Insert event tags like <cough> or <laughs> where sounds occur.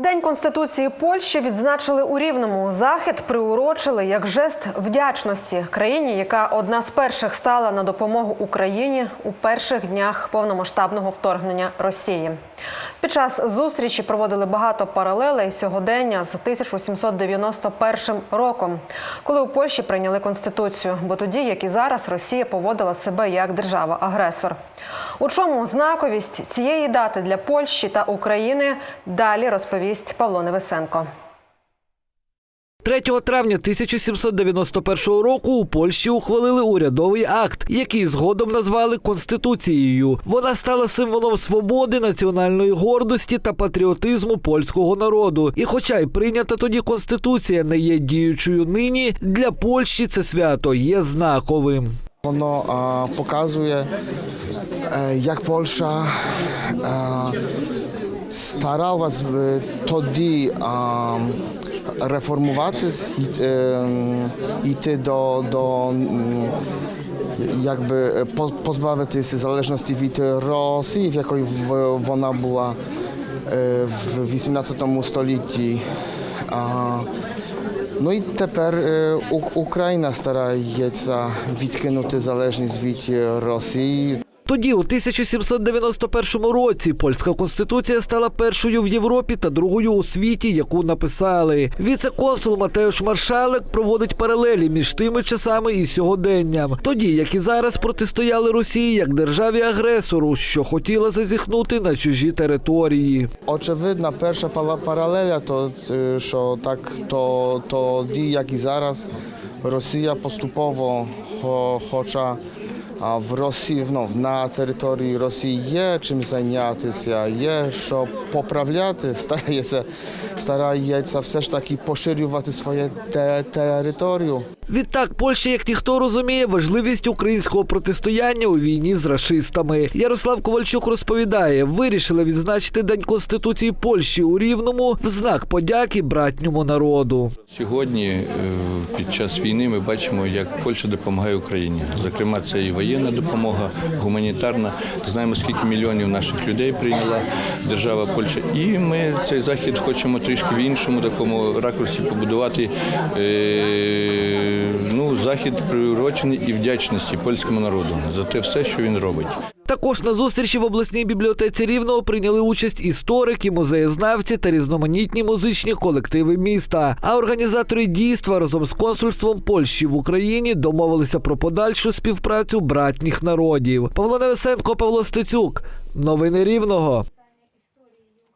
День конституції Польщі відзначили у Рівному. Захід приурочили як жест вдячності країні, яка одна з перших стала на допомогу Україні у перших днях повномасштабного вторгнення Росії. Під час зустрічі проводили багато паралелей сьогодення з 1891 роком, коли у Польщі прийняли конституцію. Бо тоді, як і зараз, Росія поводила себе як держава-агресор. У чому знаковість цієї дати для Польщі та України далі розповість Павло Невесенко. 3 травня 1791 року у Польщі ухвалили урядовий акт, який згодом назвали Конституцією. Вона стала символом свободи, національної гордості та патріотизму польського народу. І, хоча й прийнята тоді конституція не є діючою нині, для Польщі це свято є знаковим. Воно а, показує, е, як Польща е, старалась би тоді а, реформуватись, і, е, йти до, до м, якби по- позбавитися залежності від Росії, в якої в- вона була е, в 18 столітті. А, Ну і тепер е, У- Україна Тоді, у 1791 році, польська конституція стала першою в Європі та другою у світі, яку написали. Віце-консул Матеуш Маршалек проводить паралелі між тими часами і сьогоденням. Тоді, як і зараз, протистояли Росії як державі-агресору, що хотіла зазіхнути на чужі території. Очевидна перша паралеля, то е, що так то тоді, як і зараз, Росія поступово, хоча а в Росії ну, на території Росії є чим зайнятися, є що поправляти, <laughs> старається, старається все ж таки поширювати свою те- територію. Відтак, Польща, як ніхто розуміє, важливість українського протистояння у війні з рашистами. Ярослав Ковальчук розповідає, вирішили відзначити День Конституції Польщі у Рівному в знак подяки братньому народу. Сьогодні е, під час війни ми бачимо, як Польща допомагає Україні. Зокрема, це і воєнна допомога, гуманітарна. Знаємо, скільки мільйонів наших людей прийняла держава Польща. І ми цей захід хочемо трішки в іншому такому ракурсі побудувати. е, Ну, захід приурочений і вдячності польському народу за те все, що він робить. Також на зустрічі в обласній бібліотеці Рівного прийняли участь історики, музеєзнавці та різноманітні музичні колективи міста. А організатори дійства разом з консульством Польщі в Україні домовилися про подальшу співпрацю братніх народів. Павло Невесенко, Павло Стецюк. Новини Рівного.